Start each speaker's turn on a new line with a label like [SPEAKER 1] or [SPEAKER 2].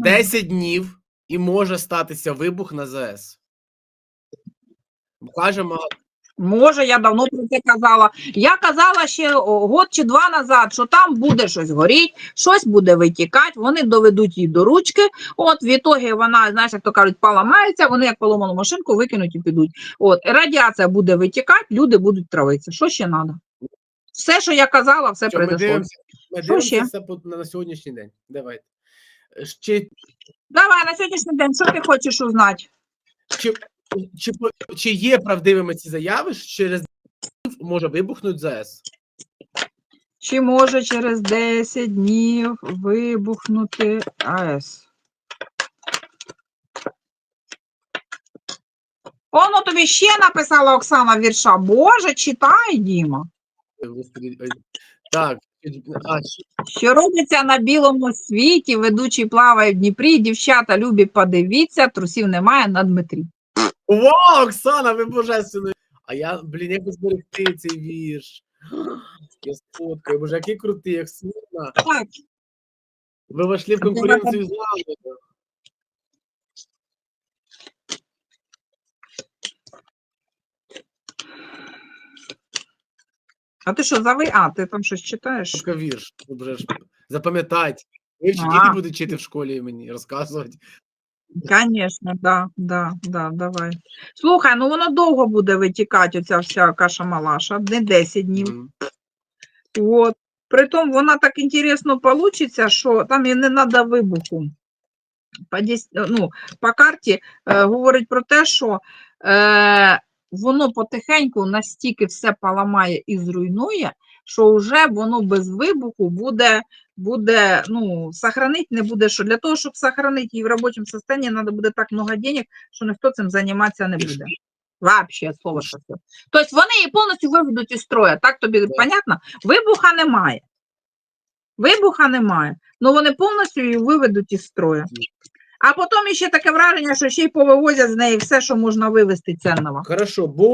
[SPEAKER 1] 10 днів і може статися вибух на ЗС. Кажемо,
[SPEAKER 2] Може, я давно про це казала. Я казала ще о, год чи два назад, що там буде щось горіть, щось буде витікати, вони доведуть її до ручки. От в ітогі вона, знаєш, як то кажуть, поламається, вони як поломану машинку викинуть і підуть. От радіація буде витікати, люди будуть травитися. Що ще треба? Все, що я казала, все
[SPEAKER 1] що ми дивимося, ми
[SPEAKER 2] Що
[SPEAKER 1] дивимося
[SPEAKER 2] ще?
[SPEAKER 1] все на сьогоднішній день. Давайте. Чи,
[SPEAKER 2] Давай на сьогоднішній день, що ти хочеш узнати?
[SPEAKER 1] чи, чи, чи є правдивими ці заяви, що через днів може вибухнути ЗС?
[SPEAKER 2] Чи може через 10 днів вибухнути АЕС? Оно тобі ще написала Оксана вірша. Боже, читай, Діма.
[SPEAKER 1] Господи, ой. Так, що-
[SPEAKER 2] робиться на білому світі, ведучий плаває в Дніпрі, дівчата любі, подивіться, трусів немає на Дмитрі.
[SPEAKER 1] Вау, Оксана, ви божественні. А я, блін, як зберегти цей вірш? Я сфоткаю, боже, який крутий, як смішно.
[SPEAKER 2] Так,
[SPEAKER 1] Ви вийшли в конкуренцію з нами.
[SPEAKER 2] А ти що, зави? А, ти там щось читаєш?
[SPEAKER 1] Тільки вірш. Вже ж запам'ятайте. Ви вчити
[SPEAKER 2] А.
[SPEAKER 1] діти будуть вчити в школі мені розказувати.
[SPEAKER 2] Конечно, да, да, да, давай. Слухай, ну воно довго буде витікати, оця вся каша-малаша, не 10 днів.
[SPEAKER 1] Мгм.
[SPEAKER 2] От. Притом вона так інтересно получиться, що там і не треба вибуху. По, ну, по карті е, говорить про те, що е, воно потихеньку настільки все поламає і зруйнує, що вже воно без вибуху буде, буде ну, сохранити не буде що. Для того, щоб сохранити її в робочому стані, треба буде так много денег, що ніхто цим займатися не буде. Вообще, слово що це. Тобто вони її повністю виведуть із строя. Так тобі понятно? Вибуха немає. Вибуха немає. Ну вони повністю її виведуть із строя. А потім ще таке враження, що ще й повивозять з неї все, що можна вивезти цінного.
[SPEAKER 1] Хорошо, бо